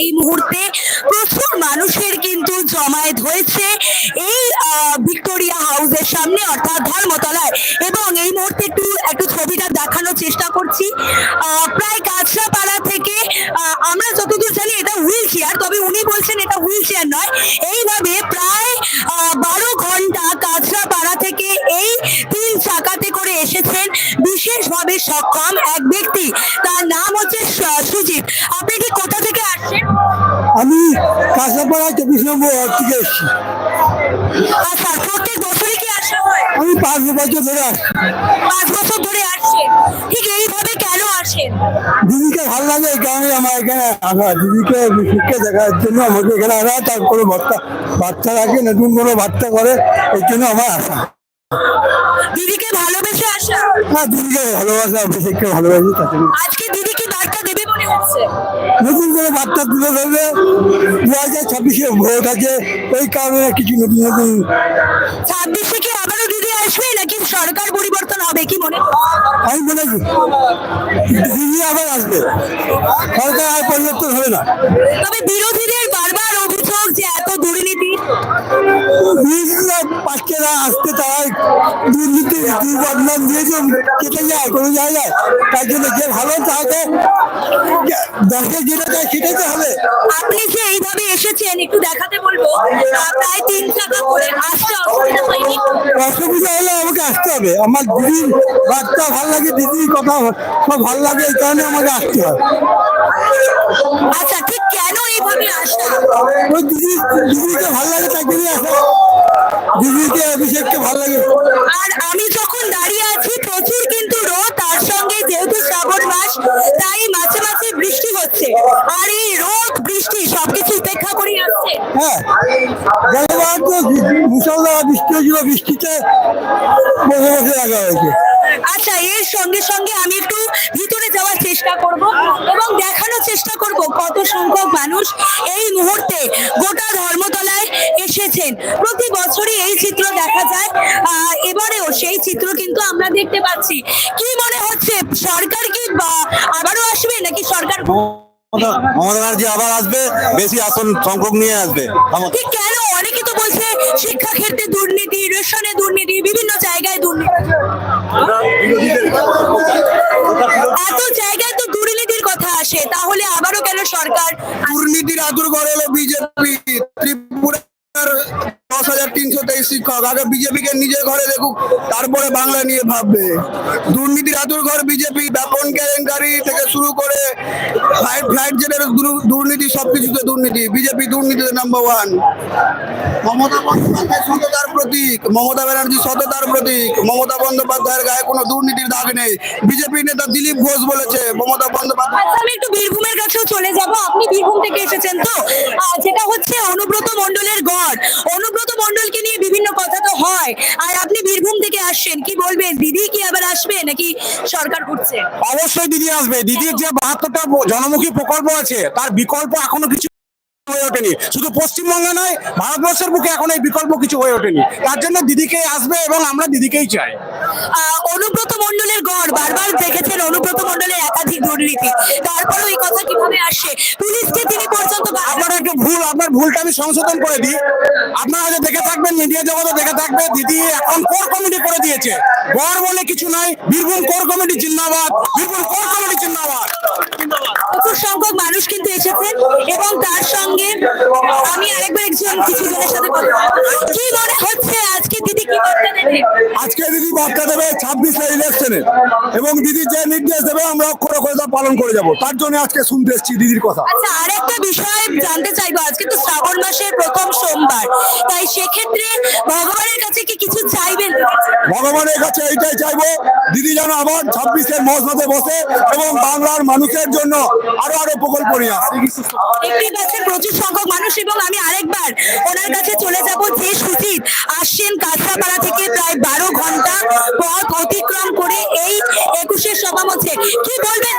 এই মুহূর্তে প্রচুর মানুষের কিন্তু জমায়েত হয়েছে এই ভিক্টোরিয়া হাউসের সামনে, অর্থাৎ ধর্মতলায়। এবং এই মুহূর্তে একটু একটু ছবিটা দেখানোর চেষ্টা করছি। প্রায় কাঁচরাপাড়া থেকে আমরা যতদূর জানি এটা হুইল চেয়ার, তবে উনি বলছেন এটা হুইল চেয়ার নয়। এইভাবে প্রায় বারো ঘণ্টা কাঁচরাপাড়া থেকে এই তিন চাকাতে করে এসেছেন। বিশেষভাবে সক্ষম এক ব্যক্তি। তার নাম হচ্ছে সুজিত। আপনি কি আমি কাঁচাপাড়া চব্বিশ নম্বর ওয়ার্ড থেকে এসেছি। আচ্ছা প্রত্যেক বছরই কি আসা হয়? আমি পাঁচ বছর ধরে আসছি। পাঁচ বছর ধরে আসছেন? ঠিক এইভাবে কেন আসেন? দিদিকে ভালো লাগে এই কারণে আমার এখানে আসা। দিদিকে শিক্ষা দেখার জন্য আমাকে এখানে আসা। তার কোনো বাচ্চা বাচ্চা রাখে নতুন কোনো বাচ্চা করে এই জন্য আমার আসা। দিদিকে ভালোবেসে আসা? হ্যাঁ দিদিকে ভালোবাসা অভিষেককে ভালোবাসি তাতে আজকে দিদি কি বার্তা দেবে মনে হচ্ছে। নতুন করে বার্তা তুলে ধরবে দু হাজার ছাব্বিশে ভোট আছে ওই কারণে কিছু নতুন নতুন ছাব্বিশে কি আবারও দিদি আসবে নাকি সরকার পরিবর্তন হবে কি মনে? আমি মনে করি দিদি আবার আসবে। সরকার আর পরিবর্তন হবে না। তবে বিরোধীদের বারবার বিভিন্ন বাচ্চারা আসতে তারা দুর্নীতি দুর্বদনাম দিয়েছে কেটে যায় কোনো জায়গায়। তার জন্য যে ভালো তাকে দেশে যেটা চায় সেটাই তো হবে। আপনি যে এইভাবে এসেছেন? একটু দেখাতে বলব। প্রায় তিন টাকা করে আসতে অসুবিধা হয়নি। অসুবিধা হলে আমাকে আসতে হবে। আমার দিদির বার্তা ভালো লাগে দিদির কথা সব ভালো লাগে এই কারণে আমাকে আসতে হয়। আচ্ছা ঠিক কেন এইভাবে আসা? ওই দিদি দিদিকে ভালো লাগে তাই জন্যই আসা। দিদিকে অভিষেককে ভালো লাগে। আর আমি যখন দাঁড়িয়ে আছি প্রচুর কিন্তু রোদ তার সঙ্গে যেহেতু শ্রাবণ মাস তাই মাঝে মাঝে বৃষ্টি হচ্ছে। আর এই রোদ বৃষ্টি সবকিছু উপেক্ষা করে আসছে। হ্যাঁ গতবার তো মুসলধারা বৃষ্টি হয়েছিল বৃষ্টিতে বসে বসে রাখা হয়েছে। আচ্ছা এর সঙ্গে সঙ্গে আমি একটু ভিতরে যাওয়ার চেষ্টা করব এবং দেখানোর চেষ্টা করব কত সংখ্যক মানুষ এই মুহূর্তে গোটা ধর্মতলায় এসেছেন। প্রতি বছরই এই চিত্র দেখা যায়। আহ, এবারেও সেই চিত্র কিন্তু আমরা দেখতে পাচ্ছি। কি মনে হচ্ছে? সরকার কি আবারও আসবে নাকি সরকার মমতা মমতা ব্যানার্জি আবার আসবে? বেশি আসন সংখ্যক নিয়ে আসবে। কেন? অনেকে তো বলছে শিক্ষা ক্ষেত্রে দুর্নীতি রেশনে দুর্নীতি বিভিন্ন জায়গায় দুর্নীতি। এত জায়গায় তো দুর্নীতির কথা আসে। তাহলে আবারও কেন সরকার দুর্নীতির আদুর ঘর তিনশো তেইশ শিক্ষক, আগে বিজেপি কে নিজের ঘরে দেখুক, তারপরে বাংলা নিয়ে ভাববে। দুর্নীতির আদুর ঘর বিজেপি, ব্যাপন কেলেঙ্কারি থেকে শুরু করে ফ্লাইট ফ্লাইট জেটের দুর্নীতি, সবকিছুতে দুর্নীতি। বিজেপি দুর্নীতিতে নাম্বার ওয়ান মমতা বন্দ্যোপাধ্যায় সততার প্রতীক, মমতা ব্যানার্জি সততার প্রতীক, মমতা বন্দ্যোপাধ্যায়ের গায়ে কোনো দুর্নীতির দাগ নেই। বিজেপি নেতা দিলীপ ঘোষ বলেছে, মমতা বন্দ্যোপাধ্যায় আচ্ছা আমি একটু বীরভূমের কাছেও চলে যাব। আপনি বীরভূম থেকে এসেছেন তো? যেটা হচ্ছে অনুব্রত মণ্ডলের গড় অনুব্রত মণ্ডলকে নিয়ে বিভিন্ন কথা তো হয়। আর আপনি বীরভূম থেকে আসছেন, কি বলবেন? দিদি কি আবার আসবে নাকি সরকার করছে অবশ্যই দিদি আসবে। দিদির যে বাহাত্তরটা জনমুখী প্রকল্প আছে, তার বিকল্প এখনও কিছু হয়ে ওঠেনি। শুধু পশ্চিমবঙ্গে নয়, ভারতবর্ষের বুকে এখন এই বিকল্প কিছু হয়ে ওঠেনি। তার জন্য দিদিকে আসবে এবং আমরা দিদিকেই চাই। অনুব্রত মণ্ডলের গড় বারবার দেখেছেন অনুব্রত মণ্ডলের একাধিক দুর্নীতি। তারপরেও এই কথা কীভাবে আসে? পুলিশকে তিনি পর্যন্ত আপনার একটু ভুল আপনার ভুলটা আমি সংশোধন করে দিই। আপনারা হয়তো দেখে থাকবেন মিডিয়া জগতে দেখে থাকবে দিদি এখন কোর কমিটি করে দিয়েছে। গড় বলে কিছু নাই বীরভূম কোর কমিটি জিন্দাবাদ বীরভূম কোর কমিটি জিন্দাবাদ। প্রচুর সংখ্যক মানুষ কিন্তু এসেছেন এবং তার সঙ্গে আমি আরেকবার একজন কিছু জনের সাথে কথা কি মনে হচ্ছে আজকে দিদি কি বার্তা দেবে আজকে দিদি বার্তা দেবে ছাব্বিশে ইলেকশনে এবং দিদি যে নির্দেশ দেবে আমরা অক্ষর অক্ষরে তা পালন করে যাব। তার জন্য আজকে শুনতে এসেছি দিদির কথা। আচ্ছা আরেকটা বিষয় জানতে চাইব। আজকে তো শ্রাবণ মাসের প্রথম সোমবার। তাই সেক্ষেত্রে ভগবানের কাছে কি কিছু চাইবেন? ভগবানের কাছে এইটাই চাইব দিদি যেন আবার ছাব্বিশের মসনাদে বসে এবং বাংলার মানুষের জন্য আরও আরও প্রকল্প নিয়ে আসে। পাচ্ছেন প্রচুর সংখ্যক মানুষ এবং আমি আরেকবার ওনার কাছে চলে যাব যে সুজিত আসছেন কাঁচরাপাড়া থেকে। প্রায় বারো ঘণ্টা পথ অতিক্রম করে এই একুশের সভা হচ্ছে কি বলবেন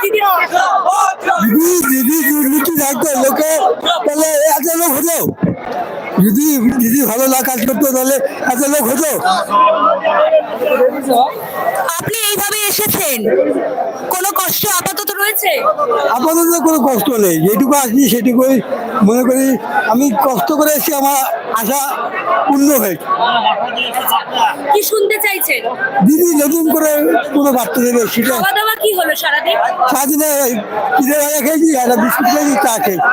দিদি দিদি দুর্নীতি থাকতো লোকে তাহলে এত লোক হতো যদি দিদি ভালো না কাজ করতো তাহলে এত লোক হতো? আপনি এইভাবে এসেছেন? কোনো কষ্ট আপাতত রয়েছে? আপাতত কোনো কষ্ট নেই যেটুকু আসি সেটুকুই। মনে করি আমি কষ্ট করে এসেছি আমার আশা পূর্ণ হয়েছে। কি শুনতে চাইছেন? দিদি নতুন করে কোনো বার্তা দেবে সেটা? খাওয়া দাওয়া কি হলো সারাদিন? সারাদিনে কিনে খেয়েছি একটা বিস্কুট খেয়েছি চা খেয়েছি।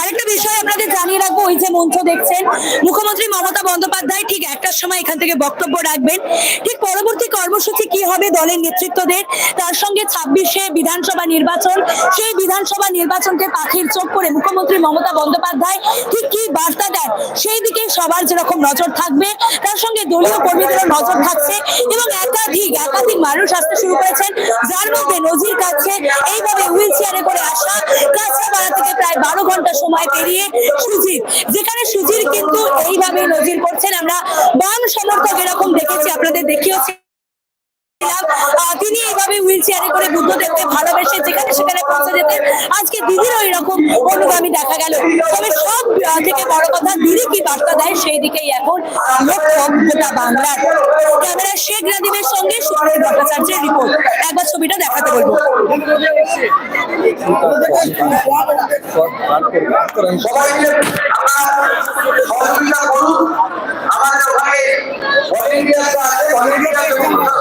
আরেকটা বিষয় আপনাদের জানিয়ে রাখব, ওই যে মঞ্চ দেখছেন, মুখ্যমন্ত্রী মমতা বন্দ্যোপাধ্যায় ঠিক একটার সময় এখান থেকে বক্তব্য রাখবেন। ঠিক পরবর্তী কর্মসূচি কি হবে দলের নেতৃত্বদের? তার সঙ্গে ছাব্বিশে বিধানসভা নির্বাচন, সেই বিধানসভা নির্বাচনকে পাখির চোখ করে মুখ্যমন্ত্রী মমতা বন্দ্যোপাধ্যায় ঠিক কি বার্তা দেন? সেই দিকে সবার যেরকম নজর থাকবে, তার সঙ্গে দলীয় কর্মীদেরও নজর থাকছে এবং একাধিক একাধিক মানুষ আসতে শুরু করেছেন। যার মধ্যে নজির কাছে এইভাবে হুইল চেয়ারে করে আসা, কাঁচরাপাড়া থেকে প্রায় বারো ঘণ্টা সময় পেরিয়ে সুজিত, যেখানে সুজির কিন্তু এইভাবে নজির করছেন। আমরা বাম সমর্থক এরকম দেখেছি, আপনাদের দেখিয়েছি। চেয়ারে করে বুদ্ধ দেখতে ভালোবেসে যেখানে সেখানে পৌঁছে যেতে আজকে দিদির ওই রকম অনুগামী দেখা গেল। তবে সব থেকে বড় কথা, দিদি কি বার্তা দেয় সেই দিকেই এখন লক্ষ্যতা বাংলার। ক্যামেরা শেখ রাদিমের সঙ্গে সুপ্রিয় ভট্টাচার্যের রিপোর্ট একবার ছবিটা দেখাতে বলব। সবাইকে সহযোগিতা করুন। আমাদের আছে